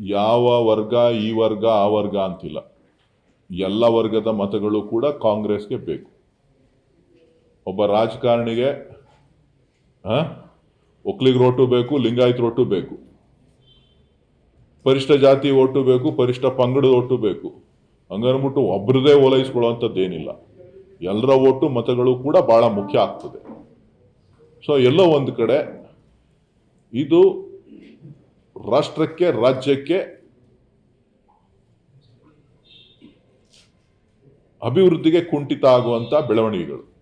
ಯಾವ ವರ್ಗ ಈ ವರ್ಗ ಆ ವರ್ಗ ಅಂತಿಲ್ಲ. ಎಲ್ಲ ವರ್ಗದ ಮತಗಳು ಕೂಡ ಕಾಂಗ್ರೆಸ್ಗೆ ಬೇಕು. ಒಬ್ಬ ರಾಜಕಾರಣಿಗೆ ಆ, ರೋಟು ಬೇಕು ಲಿಂಗಾಯತ್ ರೋಟು ಬೇಕು. ಪರಿಷ್ಠ ಜಾತಿ ಓಟು ಬೇಕು ಪರಿಷ್ಠ ಪಂಗಡದ ಓಟು ಬೇಕು. ಹಂಗನ್ಬಿಟ್ಟು ಒಬ್ರದೇ ಓಲೈಸ್ಕೊಳ್ಳುವಂಥದ್ದೇನಿಲ್ಲ. ಎಲ್ಲರ ಓಟು ಮತಗಳು ಕೂಡ ಬಹಳ ಮುಖ್ಯ ಆಗ್ತದೆ. ಸೊ ಎಲ್ಲೋ ಒಂದು ಕಡೆ ಇದು ರಾಷ್ಟ್ರಕ್ಕೆ, ರಾಜ್ಯಕ್ಕೆ ಅಭಿವೃದ್ಧಿಗೆ ಕುಂಠಿತ ಆಗುವಂಥ ಬೆಳವಣಿಗೆಗಳು.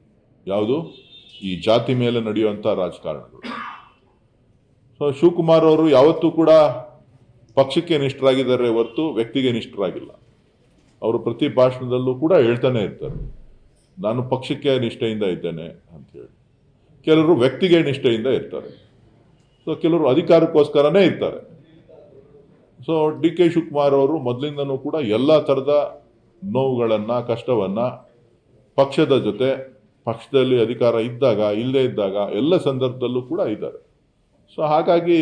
ಯಾವುದು? ಈ ಜಾತಿ ಮೇಲೆ ನಡೆಯುವಂಥ ರಾಜಕಾರಣಗಳು. ಸೊ ಶಿವಕುಮಾರ್ ಅವರು ಯಾವತ್ತೂ ಕೂಡ ಪಕ್ಷಕ್ಕೆ ನಿಷ್ಠರಾಗಿದ್ದಾರೆ ಹೊರತು ವ್ಯಕ್ತಿಗೆ ನಿಷ್ಠರಾಗಿಲ್ಲ. ಅವರು ಪ್ರತಿ ಭಾಷಣದಲ್ಲೂ ಕೂಡ ಹೇಳ್ತಾನೆ ಇರ್ತಾರೆ. ನಾನು ಪಕ್ಷಕ್ಕೆ ನಿಷ್ಠೆಯಿಂದ ಇದ್ದೇನೆ ಅಂತ ಹೇಳಿ. ಕೆಲವರು ವ್ಯಕ್ತಿಗೆ ನಿಷ್ಠೆಯಿಂದ ಇರ್ತಾರೆ. ಸೊ ಕೆಲವರು ಅಧಿಕಾರಕ್ಕೋಸ್ಕರನೇ ಇರ್ತಾರೆ. ಸೊ ಡಿ ಕೆ ಶಿವಕುಮಾರ್ ಅವರು ಮೊದಲಿಂದನೂ ಕೂಡ ಎಲ್ಲ ಥರದ ನೋವುಗಳನ್ನು, ಕಷ್ಟವನ್ನು ಪಕ್ಷದ ಜೊತೆ, ಪಕ್ಷದಲ್ಲಿ ಅಧಿಕಾರ ಇದ್ದಾಗ, ಇಲ್ಲದೇ ಇದ್ದಾಗ ಎಲ್ಲ ಸಂದರ್ಭದಲ್ಲೂ ಕೂಡ ಇದ್ದಾರೆ. ಸೊ ಹಾಗಾಗಿ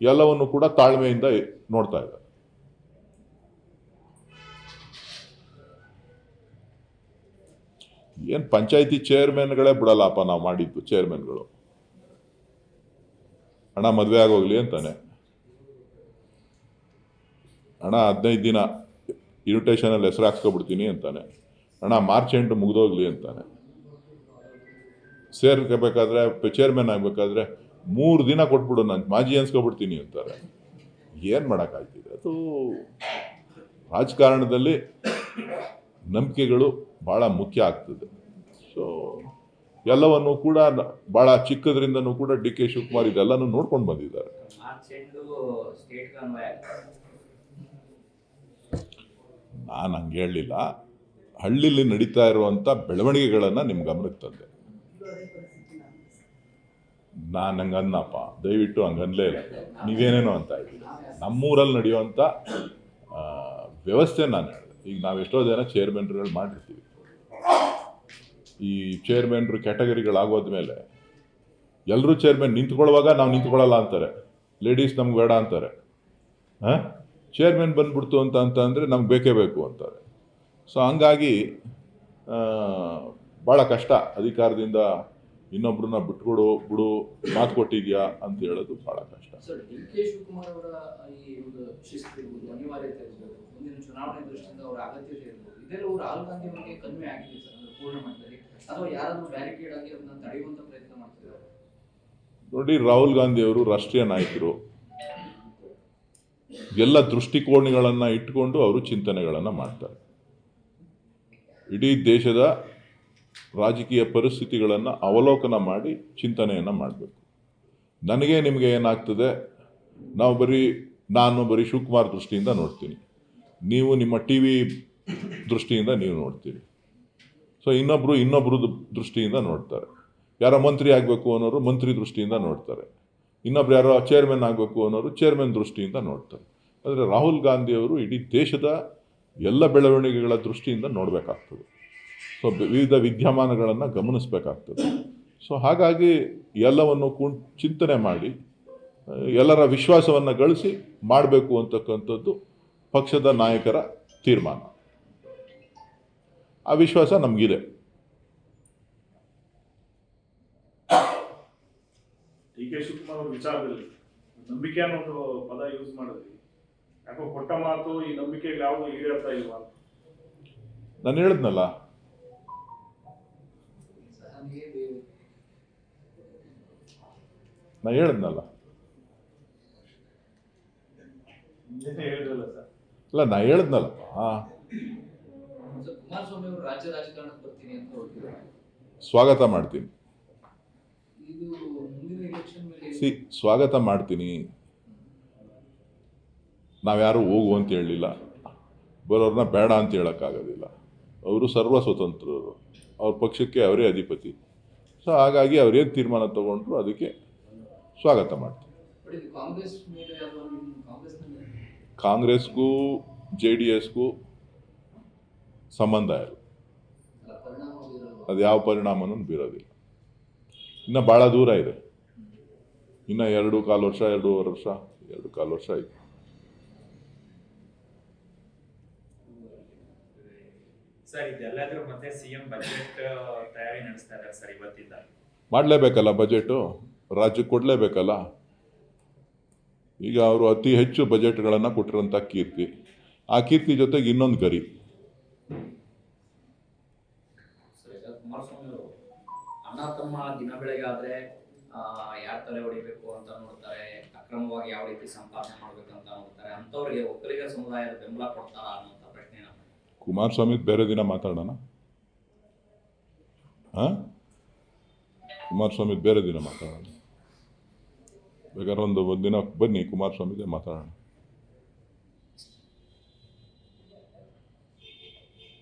ಎಲ್ಲವನ್ನು ಕೂಡ ತಾಳ್ಮೆಯಿಂದ ನೋಡ್ತಾ ಇದ್ದಾರೆ. ಏನು ಪಂಚಾಯಿತಿ ಚೇರ್ಮನ್ಗಳೇ ಬಿಡಲ್ಲಪ್ಪ ನಾವು ಮಾಡಿದ್ದು ಚೇರ್ಮನ್ಗಳು ಹಣ ಮದುವೆ ಆಗೋಗ್ಲಿ ಅಂತಾನೆ. ಅಣ್ಣ ಹದಿನೈದು ದಿನ ಇನ್ವಿಟೇಷನಲ್ಲಿ ಹೆಸರು ಹಾಕ್ಸ್ಕೊಬಿಡ್ತೀನಿ ಅಂತಾನೆ. ಅಣ್ಣ ಮಾರ್ಚ್ ಎಂಟು ಮುಗಿದೋಗ್ಲಿ ಅಂತಾನೆ. ಸೇರ್ಕೋಬೇಕಾದ್ರೆ ಚೇರ್ಮನ್ ಆಗಬೇಕಾದ್ರೆ ಮೂರು ದಿನ ಕೊಟ್ಬಿಡು ನಾನು ಮಾಜಿ ಅನ್ಸ್ಕೊಬಿಡ್ತೀನಿ ಅಂತಾರೆ. ಏನು ಮಾಡೋಕ್ಕಾಗ್ತಿದೆ? ಅದು ರಾಜಕಾರಣದಲ್ಲಿ ನಂಬಿಕೆಗಳು ಭಾಳ ಮುಖ್ಯ ಆಗ್ತದೆ. ಸೊ ಎಲ್ಲವನ್ನು ಕೂಡ ಬಹಳ ಚಿಕ್ಕದ್ರಿಂದನೂ ಕೂಡ ಡಿ ಕೆ ಶಿವಕುಮಾರ್ ಇದೆಲ್ಲನೂ ನೋಡ್ಕೊಂಡು ಬಂದಿದ್ದಾರೆ. ನಾನು ಹಂಗೆ ಹೇಳಲಿಲ್ಲ. ಹಳ್ಳಿಲಿ ನಡೀತಾ ಇರುವಂಥ ಬೆಳವಣಿಗೆಗಳನ್ನು ನಿಮ್ಮ ಗಮನಕ್ಕೆ ತಂದೆ. ನಾನು ಹಂಗೆ ಅನ್ನಪ್ಪ. ದಯವಿಟ್ಟು ಹಂಗೆ ಅನ್ಲೇ ಇಲ್ಲ. ನೀವೇನೇನೋ ಅಂತ ಇದ್ದೀರಿ ನಮ್ಮೂರಲ್ಲಿ ನಡೆಯುವಂಥ ವ್ಯವಸ್ಥೆ ನಾನು ಹೇಳಿದೆ. ಈಗ ನಾವೆಷ್ಟೋ ಜನ ಚೇರ್ಮನ್ಗಳು ಮಾಡಿರ್ತೀವಿ. ಈ ಚೇರ್ಮನ್ರು ಕ್ಯಾಟಗರಿಗಳಾಗೋದ್ಮೇಲೆ ಎಲ್ಲರೂ ಚೇರ್ಮನ್ ನಿಂತ್ಕೊಳ್ಳುವಾಗ ನಾವು ನಿಂತ್ಕೊಳ್ಳಲ್ಲ ಅಂತಾರೆ. ಲೇಡೀಸ್ ನಮ್ಗೆ ಬೇಡ ಅಂತಾರೆ. ಹಾಂ? ಚೇರ್ಮನ್ ಬಂದ್ಬಿಡ್ತು ಅಂತ ಅಂತ ಅಂದರೆ ನಮ್ಗೆ ಬೇಕೇ ಬೇಕು ಅಂತಾರೆ. ಸೊ ಹಂಗಾಗಿ ಭಾಳ ಕಷ್ಟ ಅಧಿಕಾರದಿಂದ ಇನ್ನೊಬ್ಬರನ್ನ ಬಿಟ್ಕೊಡು, ಬಿಡು, ಮಾತು ಕೊಟ್ಟಿದ್ಯಾ ಅಂತ ಹೇಳೋದು ಭಾಳ ಕಷ್ಟ. ಅವರ ಚುನಾವಣೆ ದೃಷ್ಟಿಯಿಂದ ಅವರ ಅಗತ್ಯತೆ ಇರ್ಬೋದು ಇದೆಲ್ಲ ಅವರಿಗೆ ಕನ್ವೆ ಆಗಿದೆ ಸರ್ ಪೂರ್ಣ ಮಟ್ಟದಲ್ಲಿ. ನೋಡಿ, ರಾಹುಲ್ ಗಾಂಧಿ ಅವರು ರಾಷ್ಟ್ರೀಯ ನಾಯಕರು. ಎಲ್ಲ ದೃಷ್ಟಿಕೋನಗಳನ್ನು ಇಟ್ಕೊಂಡು ಅವರು ಚಿಂತನೆಗಳನ್ನು ಮಾಡ್ತಾರೆ. ಇಡೀ ದೇಶದ ರಾಜಕೀಯ ಪರಿಸ್ಥಿತಿಗಳನ್ನು ಅವಲೋಕನ ಮಾಡಿ ಚಿಂತನೆಯನ್ನು ಮಾಡಬೇಕು. ನನಗೆ ನಿಮಗೆ ಏನಾಗ್ತದೆ? ನಾವು ಬರೀ, ನಾನು ಬರೀ ಶಿವಕುಮಾರ್ ದೃಷ್ಟಿಯಿಂದ ನೋಡ್ತೀನಿ. ನೀವು ನಿಮ್ಮ ಟಿ ವಿ ದೃಷ್ಟಿಯಿಂದ ನೀವು ನೋಡ್ತೀರಿ. ಸೊ ಇನ್ನೊಬ್ಬರು ಇನ್ನೊಬ್ಬರು ದೃಷ್ಟಿಯಿಂದ ನೋಡ್ತಾರೆ. ಯಾರೋ ಮಂತ್ರಿ ಆಗಬೇಕು ಅನ್ನೋರು ಮಂತ್ರಿ ದೃಷ್ಟಿಯಿಂದ ನೋಡ್ತಾರೆ. ಇನ್ನೊಬ್ರು ಯಾರೋ ಚೇರ್ಮನ್ ಆಗಬೇಕು ಅನ್ನೋರು ಚೇರ್ಮನ್ ದೃಷ್ಟಿಯಿಂದ ನೋಡ್ತಾರೆ. ಆದರೆ ರಾಹುಲ್ ಗಾಂಧಿಯವರು ಇಡೀ ದೇಶದ ಎಲ್ಲ ಬೆಳವಣಿಗೆಗಳ ದೃಷ್ಟಿಯಿಂದ ನೋಡಬೇಕಾಗ್ತದೆ. ಸೊ ವಿವಿಧ ವಿದ್ಯಮಾನಗಳನ್ನು ಗಮನಿಸಬೇಕಾಗ್ತದೆ. ಸೊ ಹಾಗಾಗಿ ಎಲ್ಲವನ್ನು ಕುಂ, ಚಿಂತನೆ ಮಾಡಿ, ಎಲ್ಲರ ವಿಶ್ವಾಸವನ್ನು ಗಳಿಸಿ ಮಾಡಬೇಕು ಅಂತಕ್ಕಂಥದ್ದು ಪಕ್ಷದ ನಾಯಕರ ತೀರ್ಮಾನ. ಆ ವಿಶ್ವಾಸ ನಮಗಿದೆ. ಡಿ ಕೆ ಶಿವಕುಮಾರ್ ಅವ್ರ ವಿಚಾರದಲ್ಲಿ ನಂಬಿಕೆ ಅನ್ನೋ ಒಂದು ಪದ ಯೂಸ್ ಮಾಡಿದ್ರಿ. ಯಾಕೋ ಕೊಟ್ಟ ಮಾತು ಈ ನಂಬಿಕೆಗಳು ಯಾವುದು ಈಡೇರ್ತಾ ಇಲ್ವಾ. ನಾನು ಹೇಳಿದ್ನಲ್ಲ. ನಾ ಹೇಳಿದ್ನಲ್ಲ. ಇಲ್ಲ ನಾ ಹೇಳಿದ್ನಲ್ಲಪ್ಪ. ಕುಮಾರಸ್ವಾಮಿ ಅವರು ರಾಜ್ಯ ರಾಜಕಾರಣಕ್ಕೆ ಬರ್ತೀನಿ ಅಂತ ಹೊರಟಿದ್ದಾರೆ. ಸ್ವಾಗತ ಮಾಡ್ತೀನಿ. ಇದು ಮುಂದಿನ ಎಲೆಕ್ಷನ್ ಮೇಲೆ ಸಿ ಸ್ವಾಗತ ಮಾಡ್ತೀನಿ. ನಾವ್ಯಾರು ಹೋಗು ಅಂತ ಹೇಳಲಿಲ್ಲ. ಬರೋರನ್ನ ಬೇಡ ಅಂತ ಹೇಳೋಕ್ಕಾಗೋದಿಲ್ಲ. ಅವರು ಸರ್ವ ಸ್ವತಂತ್ರರು. ಅವ್ರ ಪಕ್ಷಕ್ಕೆ ಅವರೇ ಅಧಿಪತಿ. ಸೊ ಹಾಗಾಗಿ ಅವ್ರೇನು ತೀರ್ಮಾನ ತಗೊಂಡ್ರು ಅದಕ್ಕೆ ಸ್ವಾಗತ ಮಾಡ್ತೀನಿ. ಕಾಂಗ್ರೆಸ್ಗೂ ಜೆ ಡಿ ಎಸ್ಗೂ ಸಂಬಂಧ ಇಲ್ಲ. ಅದು ಯಾವ ಪರಿಣಾಮನೂ ಬೀರೋದಿಲ್ಲ. ಇನ್ನು ಭಾಳ ದೂರ ಇದೆ. ಇನ್ನು ಎರಡು ಕಾಲು ವರ್ಷ ಎರಡೂವರೆ ವರ್ಷ ಎರಡು ಕಾಲು ವರ್ಷ ಆಯಿತು ಮಾಡಲೇಬೇಕಲ್ಲ ಬಜೆಟು? ರಾಜ್ಯಕ್ಕೆ ಕೊಡಲೇಬೇಕಲ್ಲ? ಈಗ ಅವರು ಅತಿ ಹೆಚ್ಚು ಬಜೆಟ್ಗಳನ್ನು ಕೊಟ್ಟಿರೋಂಥ ಕೀರ್ತಿ. ಆ ಕೀರ್ತಿ ಜೊತೆಗೆ ಇನ್ನೊಂದು ಗರಿ ಅಣ್ಣ ತಮ್ಮ ದಿನ ಆದ್ರೆ ಯಾರ ತಲೆ ಹೊಡಿಬೇಕು ಅಂತ ನೋಡ್ತಾರೆ, ಅಕ್ರಮವಾಗಿ ಯಾವ ರೀತಿ ಸಂಪಾದನೆ ಅಂತ ನೋಡ್ತಾರೆ ಅಂತವ್ರಿಗೆ ಒಕ್ಕಲಿಗ ಸಮುದಾಯದ ಬೆಂಬಲ ಕೊಡ್ತಾರ ಅನ್ನೋಂಥ ಪ್ರಶ್ನೆ ಕುಮಾರಸ್ವಾಮಿ, ಬೇರೆ ದಿನ ಮಾತಾಡೋಣ? ಕುಮಾರಸ್ವಾಮಿ, ಬೇರೆ ದಿನ ಮಾತಾಡೋಣ. ಬೇಕಾದ್ರೆ ಒಂದು ಒಂದು ದಿನ ಬನ್ನಿ, ಕುಮಾರಸ್ವಾಮಿಗೆ ಮಾತಾಡೋಣ.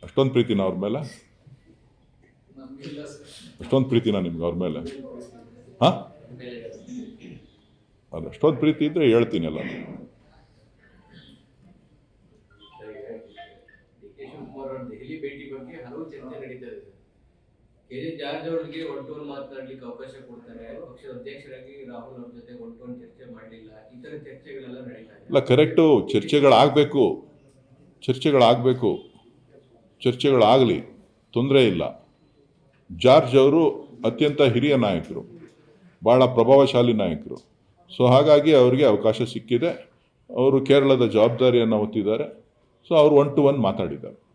ಅಷ್ಟೊಂದು ಪ್ರೀತಿನ ಅವ್ರ ಮೇಲೆ? ಅಷ್ಟೊಂದು ಪ್ರೀತಿನ ನಿಮ್ಗೆ ಅವ್ರ ಮೇಲೆ. ಹಾಂ? ಅದು ಅಷ್ಟೊಂದು ಪ್ರೀತಿ ಇದ್ದರೆ ಹೇಳ್ತೀನಿ ಎಲ್ಲ. ಡಿ ಕೆ ಶಿವಕುಮಾರ್ ಅವರ ದೆಹಲಿ ಭೇಟಿ ಬಗ್ಗೆ ಹಲವು ಚರ್ಚೆ ನಡೀತಾ ಇದೆ. ಕೆ ಜೆ ಜಾರ್ಜ್ ಅವರಿಗೆ ಒನ್ ಟು ಒನ್ ಮಾತನಾಡ್ಲಿಕ್ಕೆ ಅವಕಾಶ ಕೊಡ್ತಾರೆ. ಪಕ್ಷದ ಅಧ್ಯಕ್ಷರಾಗಿ ರಾಹುಲ್ ಅವ್ರ ಜೊತೆ ಒನ್ ಟು ಚರ್ಚೆ ಮಾಡಲಿಲ್ಲ. ಈ ತರ ಚರ್ಚೆಗಳೆಲ್ಲ ನಡೀತಾ ಇಲ್ಲ ಕರೆಕ್ಟು ಚರ್ಚೆಗಳಾಗಬೇಕು. ಚರ್ಚೆಗಳಾಗಬೇಕು. ಚರ್ಚೆಗಳಾಗಲಿ. ತೊಂದರೆ ಇಲ್ಲ. ಜಾರ್ಜ್ ಅವರು ಅತ್ಯಂತ ಹಿರಿಯ ನಾಯಕರು ಭಾಳ ಪ್ರಭಾವಶಾಲಿ ನಾಯಕರು. ಸೊ ಹಾಗಾಗಿ ಅವರಿಗೆ ಅವಕಾಶ ಸಿಕ್ಕಿದೆ. ಅವರು ಕೇರಳದ ಜವಾಬ್ದಾರಿಯನ್ನು ಹೊತ್ತಿದ್ದಾರೆ. ಸೊ ಅವರು ಒನ್ ಟು ಒನ್ ಮಾತಾಡಿದ್ದಾರೆ.